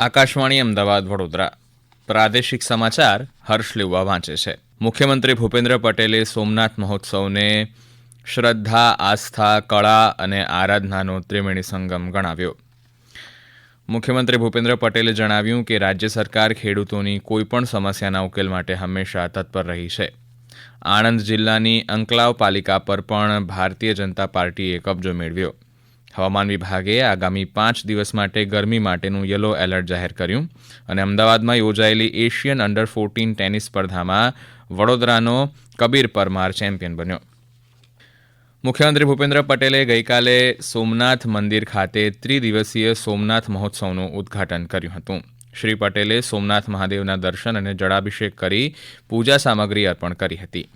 આકાશવાણી અમદાવાદ વડોદરા. પ્રાદેશિક સમાચાર હર્ષ લેવા વાંચે છે. મુખ્યમંત્રી ભૂપેન્દ્ર પટેલે સોમનાથ મહોત્સવને શ્રદ્ધા, આસ્થા, કળા અને આરાધનાનો ત્રિવેણી સંગમ ગણાવ્યો. મુખ્યમંત્રી ભૂપેન્દ્ર પટેલે જણાવ્યું કે રાજ્ય સરકાર ખેડૂતોની કોઈપણ સમસ્યાના ઉકેલ માટે હંમેશા તત્પર રહી છે. આણંદ જિલ્લાની અંકલાવ પાલિકા પર પણ ભારતીય જનતા પાર્ટીએ કબજો મેળવ્યો. હવામાન વિભાગે આગામી પાંચ દિવસ માટે ગરમી માટેનું યલો એલર્ટ જાહેર કર્યું અને અમદાવાદમાં યોજાયેલી એશિયન અંડર ફોર્ટીન ટેનિસ સ્પર્ધામાં વડોદરાનો કબીર પરમાર ચેમ્પિયન બન્યો. મુખ્યમંત્રી ભૂપેન્દ્ર પટેલે ગઈકાલે સોમનાથ મંદિર ખાતે ત્રિદિવસીય સોમનાથ મહોત્સવનું ઉદ્ઘાટન કર્યું હતું. શ્રી પટેલે સોમનાથ મહાદેવના દર્શન અને જળાભિષેક કરી પૂજા સામગ્રી અર્પણ કરી હતી.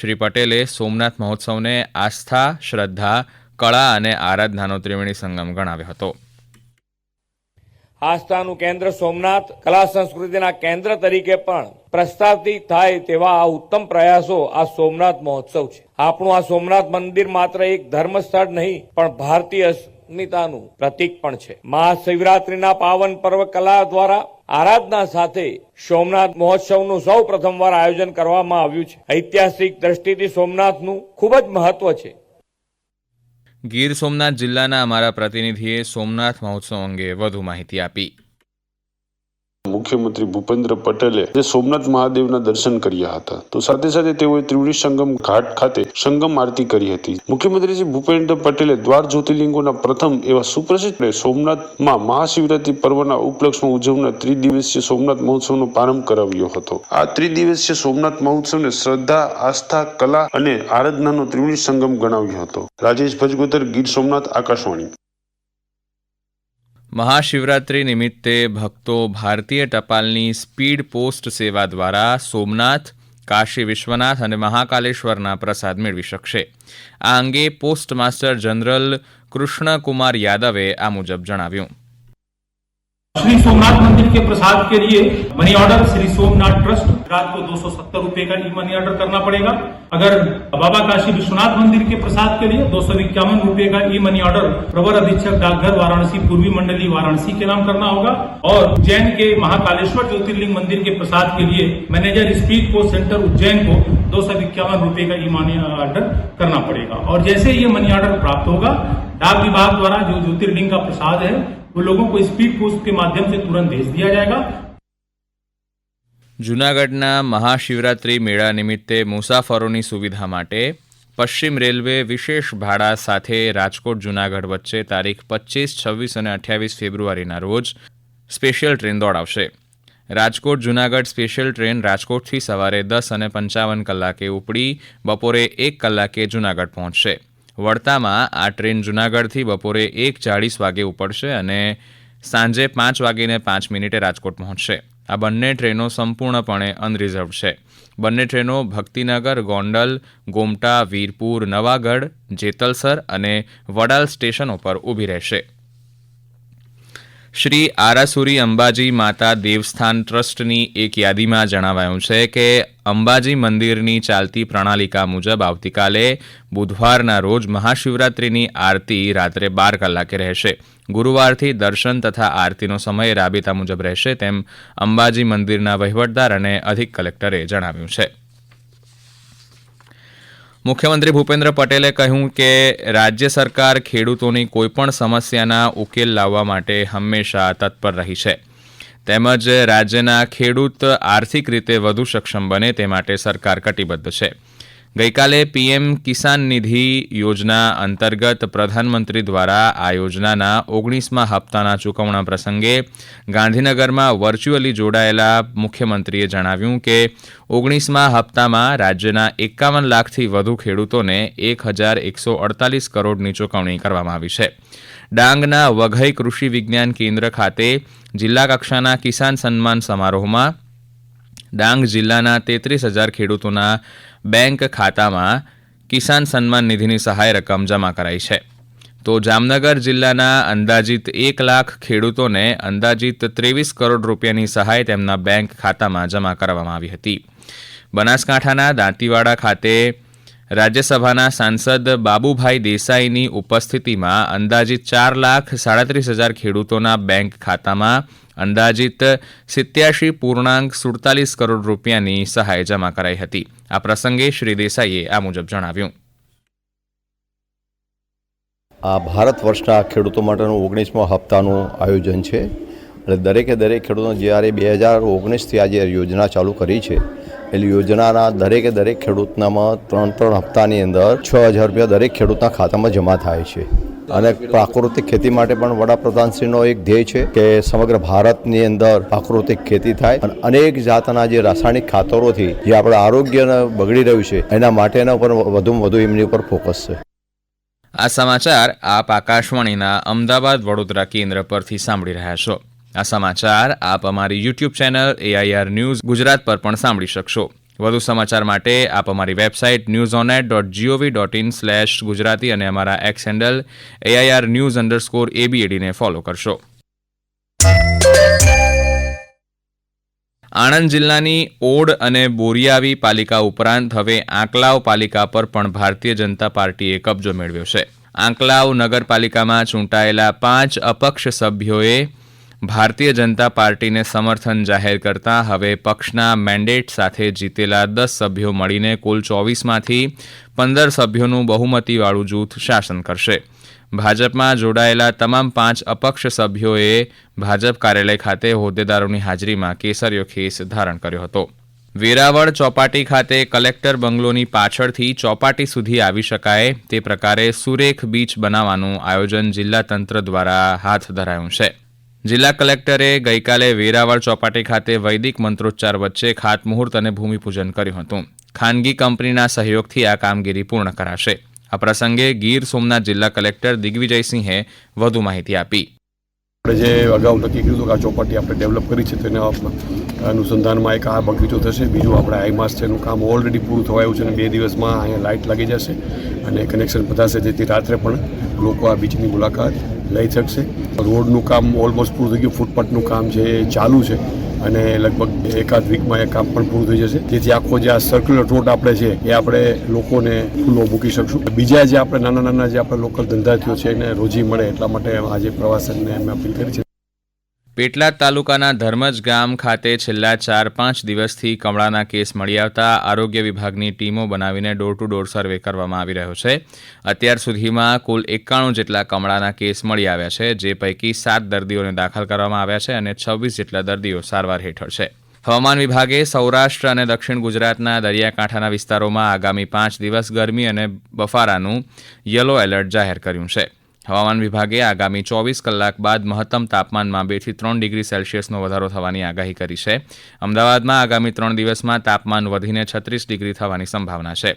શ્રી પટેલે સોમનાથ મહોત્સવને આસ્થા, શ્રદ્ધા કળા અને આરાધનાનો ત્રિવેણી સંગમ ગણાવ્યો હતો. આસ્થાનું કેન્દ્ર સોમનાથ કલા સંસ્કૃતિના કેન્દ્ર તરીકે પણ પ્રસ્થાપિત થાય તેવા આ ઉત્તમ પ્રયાસો આ સોમનાથ મહોત્સવ છે. આપણું આ સોમનાથ મંદિર માત્ર એક ધર્મ સ્થળ નહીં, પણ ભારતીય અસ્મિતાનું પ્રતીક પણ છે. મહાશિવરાત્રીના પાવન પર્વ કલા દ્વારા આરાધના સાથે સોમનાથ મહોત્સવનું સૌ પ્રથમવાર આયોજન કરવામાં આવ્યું છે. ઐતિહાસિક દ્રષ્ટિથી સોમનાથનું ખૂબ જ મહત્વ છે. ગીર સોમનાથ જિલ્લાના અમારા પ્રતિનિધિએ સોમનાથ મહોત્સવ અંગે વધુ માહિતી આપી. મુખ્યમંત્રી ભૂપેન્દ્ર પટેલે જે સોમનાથ મહાદેવના દર્શન કર્યા હતા, તો સાથે સાથે તેઓએ ત્રિવેણી સંગમ ઘાટ ખાતે સંગમ આરતી કરી હતી. મુખ્યમંત્રી શ્રી ભૂપેન્દ્ર પટેલે દ્વાર જ્યોતિર્લિંગોના પ્રથમ એવા સુપ્રસિદ્ધ સોમનાથમાં મહાશિવરાત્રી પર્વના ઉપલક્ષમાં ઉજવનાર ત્રિદિવસીય સોમનાથ મહોત્સવનો પ્રારંભ કરાવ્યો હતો. આ ત્રિદિવસીય સોમનાથ મહોત્સવને શ્રદ્ધા, આસ્થા, કલા અને આરાધનાનો ત્રિવેણી સંગમ ગણાવ્યો હતો. રાજેશ ભજગોતર ગીર સોમનાથ, આકાશવાણી. મહાશિવરાત્રી નિમિત્તે ભક્તો ભારતીય ટપાલની સ્પીડ પોસ્ટ સેવા દ્વારા સોમનાથ, કાશી વિશ્વનાથ અને મહાકાલેશ્વરના પ્રસાદ મેળવી શકશે. આ અંગે પોસ્ટ માસ્ટર જનરલ કૃષ્ણકુમાર યાદવે આ મુજબ જણાવ્યું. के प्रसाद के लिए money order Shri Somnath trust रात को दो सौ सत्तर का मनी ऑर्डर करना पड़ेगा। अगर बाबा काशी विश्वनाथ मंदिर के प्रसाद के लिए दो सौ का ई मनी ऑर्डर प्रवर अधीक्षक डाकघर वाराणसी, पूर्वी मंडली वाराणसी के नाम करना होगा। और उज्जैन के महाकालेश्वर ज्योतिर्लिंग मंदिर के प्रसाद के लिए manager speed post centre Ujjain को दो सौ इक्यावन रुपये का ई मनी ऑर्डर करना पड़ेगा। और जैसे ये मनी ऑर्डर प्राप्त होगा, डाक विभाग द्वारा जो ज्योतिर्लिंग का प्रसाद है वो लोगों को स्पीड पोस्ट के माध्यम से तुरंत भेज दिया जाएगा જૂનાગઢના મહાશિવરાત્રિ મેળા નિમિત્તે મુસાફરોની સુવિધા માટે પશ્ચિમ રેલવે વિશેષ ભાડા સાથે રાજકોટ જૂનાગઢ વચ્ચે તારીખ પચીસ છવ્વીસ અને અઠ્યાવીસ ફેબ્રુઆરીના રોજ સ્પેશિયલ ટ્રેન દોડાવશે રાજકોટ જૂનાગઢ સ્પેશિયલ ટ્રેન રાજકોટથી સવારે દસ અને પંચાવન કલાકે ઉપડી બપોરે એક કલાકે જૂનાગઢ પહોંચશે વડતામાં આ ટ્રેન જૂનાગઢથી બપોરે એક ચાળીસ વાગે ઉપડશે અને સાંજે પાંચ વાગીને પાંચ મિનિટે રાજકોટ પહોંચશે. આ બંને ટ્રેનો સંપૂર્ણપણે અનરિઝર્વ છે. બંને ટ્રેનો ભક્તિનગર, ગોંડલ, ગોમટા, વીરપુર, નવાગઢ, જેતલસર અને વડાલ સ્ટેશનો પર ઊભી રહેશે. શ્રી આરાસુરી અંબાજી માતા દેવસ્થાન ટ્રસ્ટની એક યાદીમાં જણાવાયું છે કે અંબાજી મંદિરની ચાલતી પ્રણાલિકા મુજબ આવતીકાલે બુધવારના રોજ મહાશિવરાત્રિની આરતી રાત્રે બાર કલાકે રહેશે. ગુરુવારથી દર્શન તથા આરતીનો સમય રાબેતા મુજબ રહેશે તેમ અંબાજી મંદિરના વહીવટદાર અને અધિક કલેક્ટરે જણાવ્યું છે. મુખ્યમંત્રી ભૂપેન્દ્ર પટેલે કહ્યું કે રાજ્ય સરકાર ખેડૂતોની કોઈપણ સમસ્યાના ઉકેલ લાવવા માટે હંમેશા તત્પર રહી છે. તેમજ રાજ્યના ખેડૂત આર્થિક રીતે વધુ સક્ષમ બને તે માટે સરકાર કટિબદ્ધ છે. ગઈકાલે પીએમ કિસાન નિધિ યોજના અંતર્ગત પ્રધાનમંત્રી દ્વારા આ યોજનાના ઓગણીસમા હપ્તાના ચૂકવણા પ્રસંગે ગાંધીનગરમાં વર્ચ્યુઅલી જોડાયેલા મુખ્યમંત્રીએ જણાવ્યું કે ઓગણીસમા હપ્તામાં રાજ્યના એકાવન લાખથી વધુ ખેડૂતોને એક હજાર એકસો અડતાલીસ કરોડની ચૂકવણી કરવામાં આવી છે. ડાંગના વઘઈ કૃષિ વિજ્ઞાન કેન્દ્ર ખાતે જિલ્લા કક્ષાના કિસાન સન્માન સમારોહમાં ડાંગ જિલ્લાના તેત્રીસ હજાર ખેડૂતોના બેંક ખાતામાં કિસાન સન્માન નિધિની સહાય રકમ જમા કરાઈ છે. તો જામનગર જિલ્લાના અંદાજિત એક લાખ ખેડૂતોને અંદાજિત ત્રેવીસ કરોડ રૂપિયાની સહાય તેમના બેંક ખાતામાં જમા કરવામાં આવી હતી. બનાસકાંઠાના દાંતીવાડા ખાતે રાજ્યસભાના સાંસદ બાબુભાઈ દેસાઈની ઉપસ્થિતિમાં અંદાજિત ચાર લાખ સાડત્રીસ હજાર ખેડૂતોના બેંક ખાતામાં અંદાજિત સિત્યાસી પૂર્ણાંક સુડતાલીસ કરોડ રૂપિયાની સહાય જમા કરાઈ હતી. આ પ્રસંગે શ્રી દેસાઈએ આ મુજબ જણાવ્યું. આ ભારત વર્ષના ખેડૂતો માટેનું ઓગણીસમો હપ્તાનું આયોજન છે એટલે દરેકે દરેક ખેડૂતો જ્યારે બે હજાર ઓગણીસથી આજે યોજના ચાલુ કરી છે, એટલે યોજનાના દરેકે દરેક ખેડૂતનામાં ત્રણ ત્રણ હપ્તાની અંદર છ હજાર રૂપિયા દરેક ખેડૂતના ખાતામાં જમા થાય છે. અને પ્રાકૃતિક ખેતી માટે પણ વડાપ્રધાનશ્રીનો એક ધ્યેય છે કે સમગ્ર ભારતની અંદર પ્રાકૃતિક ખેતી થાય અને અનેક જાતના જે રાસાયણિક ખાતરોથી જે આપણા આરોગ્ય બગડી રહ્યું છે, એના માટેના ઉપર વધુમાં વધુ એમની ઉપર ફોકસ છે. આ સમાચાર આપ આકાશવાણીના અમદાવાદ વડોદરા કેન્દ્ર પરથી સાંભળી રહ્યા છો. આ સમાચાર આપ અમારી YouTube channel AIR news Gujarat પર પણ સાંભળી શકશો. વધુ સમાચાર માટે આપ અમારી website news at dot GOV dot in slash Gujarati અને અમારા X handle AIR news underscore એબીએડીને follow કરશો. આણંદ જિલ્લાની ઓડ અને બોરિયાવી પાલિકા ઉપરાંત હવે આંકલાવ પાલિકા પર પણ ભારતીય જનતા પાર્ટીએ કબજો મેળવ્યો છે. આંકલાવ નગરપાલિકામાં ચૂંટાયેલા પાંચ અપક્ષ સભ્યોએ ભારતીય જનતા પાર્ટીને સમર્થન જાહેર કરતા હવે પક્ષના મેન્ડેટ સાથે જીતેલા દસ સભ્યો મળીને કુલ ચોવીસમાંથી પંદર સભ્યોનું બહુમતીવાળું જૂથ શાસન કરશે. ભાજપમાં જોડાયેલા તમામ પાંચ અપક્ષ સભ્યોએ ભાજપ કાર્યાલય ખાતે હોદ્દેદારોની હાજરીમાં કેસરીયો ખેસ ધારણ કર્યો હતો. વેરાવળ ચોપાટી ખાતે કલેક્ટર બંગલોની પાછળથી ચોપાટી સુધી આવી શકાય તે પ્રકારે સુરેખ બીચ બનાવવાનું આયોજન જિલ્લા તંત્ર દ્વારા હાથ ધરાયું છે. જિલ્લા કલેક્ટરે ગઈકાલે વેરાવળ ચોપાટી ખાતે વૈદિક મંત્રોચ્ચાર વચ્ચે ખાતમુહૂર્ત અને ભૂમિપૂજન કર્યું હતું. ખાનગી કંપનીના સહયોગથી આ કામગીરી પૂર્ણ કરાશે. આ પ્રસંગે ગીર સોમનાથ જિલ્લા કલેક્ટર દિગ્વિજયસિંહે વધુ માહિતી આપી. આપણે જે અગાઉ નક્કી કર્યું હતું કે આ ચોપાટી આપણે ડેવલપ કરી છે તેના અનુસંધાનમાં એક આ બગીચો થશે. બીજું આપણે આઈમાસ છે, એનું કામ ઓલરેડી પૂરું થવાયું છે અને બે દિવસમાં અહીંયા લાઇટ લાગી જશે અને કનેક્શન પધારશે જેથી રાત્રે પણ લોકો આ બીચની મુલાકાત લઈ શકશે. રોડનું કામ ઓલમોસ્ટ પૂરું થઈ ગયું. ફૂટપાથનું કામ છે, એ ચાલુ છે. અને લગભગ એકાદ વીકમાં એ કામ પણ પૂરું થઈ જશે. જેથી આખો જે આ સર્ક્યુલર રોડ આપણે છે, એ આપણે લોકોને ખુલ્લો મૂકી શકશું. બીજા જે આપણે નાના નાના જે આપણે લોકલ ધંધાર્થીઓ છે, એને રોજી મળે એટલા માટે આજે પ્રવાસનને અમે અપીલ કરી છે. પેટલાદ તાલુકાના ધર્મજ ગામ ખાતે છેલ્લા ચાર પાંચ દિવસથી કમળાના કેસ મળી આવતા આરોગ્ય વિભાગની ટીમો બનાવીને ડોર ટુ ડોર સર્વે કરવામાં આવી રહ્યો છે. અત્યાર સુધીમાં કુલ એકાણું જેટલા કમળાના કેસ મળી આવ્યા છે, જે પૈકી સાત દર્દીઓને દાખલ કરવામાં આવ્યા છે અને છવ્વીસ જેટલા દર્દીઓ સારવાર હેઠળ છે. હવામાન વિભાગે સૌરાષ્ટ્ર અને દક્ષિણ ગુજરાતના દરિયાકાંઠાના વિસ્તારોમાં આગામી પાંચ દિવસ ગરમી અને બફારાનું યલો એલર્ટ જાહેર કર્યું છે. હવામાન વિભાગે આગામી ચોવીસ કલાક બાદ મહત્તમ તાપમાનમાં બેથી ત્રણ ડિગ્રી સેલ્સિયસનો વધારો થવાની આગાહી કરી છે. અમદાવાદમાં આગામી ત્રણ દિવસમાં તાપમાન વધીને છત્રીસ ડિગ્રી થવાની સંભાવના છે.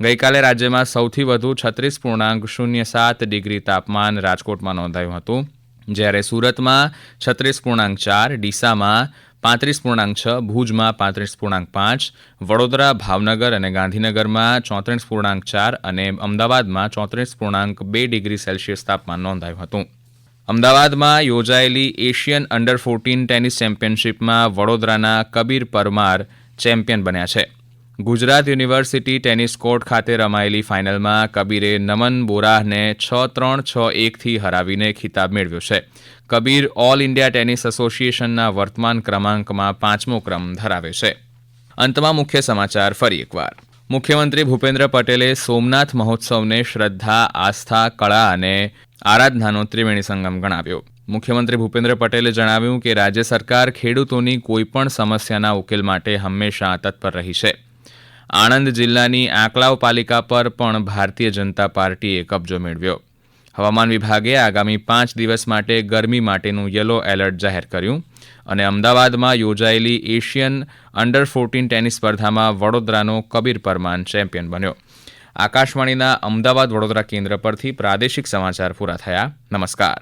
ગઈકાલે રાજ્યમાં સૌથી વધુ છત્રીસ પૂર્ણાંક શૂન્ય સાત ડિગ્રી તાપમાન રાજકોટમાં નોંધાયું હતું. જ્યારે સુરતમાં છત્રીસ પૂર્ણાંક ચાર, ડીસામાં પાંત્રીસ પૂર્ણાંક છ, ભુજમાં પાંત્રીસ પૂર્ણાંક પાંચ, વડોદરા, ભાવનગર અને ગાંધીનગરમાં ચોત્રીસ પૂર્ણાંક ચાર અને અમદાવાદમાં ચોત્રીસ પૂર્ણાંક બે ડિગ્રી સેલ્સિયસ તાપમાન નોંધાયું હતું. અમદાવાદમાં યોજાયેલી એશિયન અંડર ફોર્ટીન ટેનિસ ચેમ્પિયનશિપમાં વડોદરાના કબીર પરમાર ચેમ્પિયન બન્યા છે. ગુજરાત યુનિવર્સિટી ટેનિસ કોર્ટ ખાતે રમાયેલી ફાઇનલમાં કબીરે નમન બોરાહને છ ત્રણ, છ એકથી હરાવીને ખિતાબ મેળવ્યો છે. કબીર ઓલ ઇન્ડિયા ટેનિસ એસોસિએશનના વર્તમાન ક્રમાંકમાં પાંચમો ક્રમ ધરાવે છે. અંતમાં મુખ્ય સમાચાર ફરી એકવાર. મુખ્યમંત્રી ભૂપેન્દ્ર પટેલે સોમનાથ મહોત્સવને શ્રદ્ધા, આસ્થા, કળા અને આરાધનાનો ત્રિવેણી સંગમ ગણાવ્યો. મુખ્યમંત્રી ભૂપેન્દ્ર પટેલે જણાવ્યું કે રાજ્ય સરકાર ખેડૂતોની કોઈપણ સમસ્યાના ઉકેલ માટે હંમેશા તત્પર રહી છે. આણંદ જિલ્લાની આંકલાવ પાલિકા પર પણ ભારતીય જનતા પાર્ટીએ કબજો મેળવ્યો. હવામાન વિભાગે આગામી પાંચ દિવસ માટે ગરમી માટેનું યલો એલર્ટ જાહેર કર્યું અને અમદાવાદમાં યોજાયેલી એશિયન અંડર ફોર્ટીન ટેનિસ સ્પર્ધામાં વડોદરાનો કબીર પરમાન ચેમ્પિયન બન્યો. આકાશવાણીના અમદાવાદ વડોદરા કેન્દ્ર પરથી પ્રાદેશિક સમાચાર પૂરા થયા. નમસ્કાર.